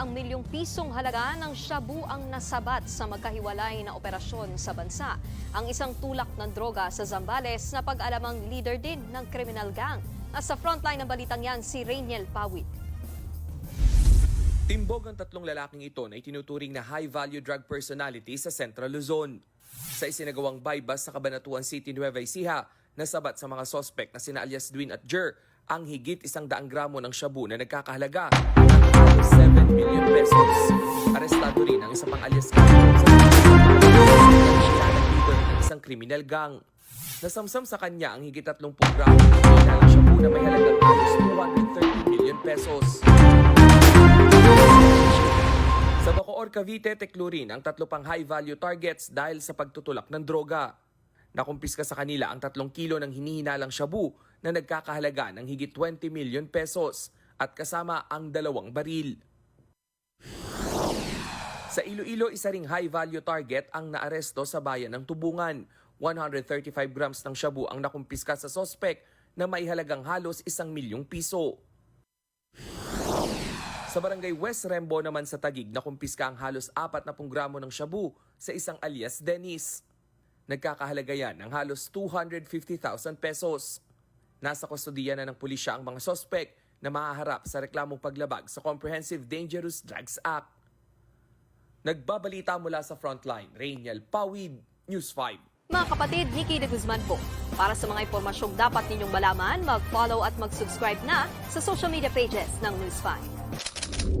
milyong pisong halaga ng shabu ang nasabat sa magkahiwalay na operasyon sa bansa. Ang isang tulak ng droga sa Zambales na pag-alamang leader din ng criminal gang. Nasa frontline ng balitang yan si Rainiel Pawit. Timbog ang tatlong lalaking ito na itinuturing na high-value drug personality sa Central Luzon. Sa isinagawang bypass sa Cabanatuan City, Nueva Ecija, nasabat sa mga sospek na sina alias Dwin at Jer ang higit isang daang gramo ng shabu na nagkakahalaga ng 7 million pesos. Arestado rin ang isa pang alias isang criminal gang. Nasamsam sa kanya ang higit 30 gramo ng shabu na may halagang halos 230 million pesos. Sa Bacoor, Cavite, teklurin ang tatlo pang high-value targets dahil sa pagtutulak ng droga. Nakumpiska sa kanila ang tatlong kilo ng hinihinalang shabu na nagkakahalaga ng higit 20 million pesos at kasama ang dalawang baril. Sa Iloilo, isa ring high-value target ang naaresto sa bayan ng Tubungan. 135 grams ng shabu ang nakumpiska sa sospek na may halagang halos isang milyong piso. Sa barangay West Rembo naman sa Tagig, nakumpiska ang halos 40 gramo ng shabu sa isang alias Dennis. Nagkakahalaga yan ng halos 250,000 pesos. Nasa kustodiya na ng pulisya ang mga sospek na mahaharap sa reklamong paglabag sa Comprehensive Dangerous Drugs Act. Nagbabalita mula sa Frontline, Rainiel Pawid, News 5. Mga kapatid, Nikki de Guzman po. Para sa mga impormasyong dapat ninyong malaman, mag-follow at mag-subscribe na sa social media pages ng News 5.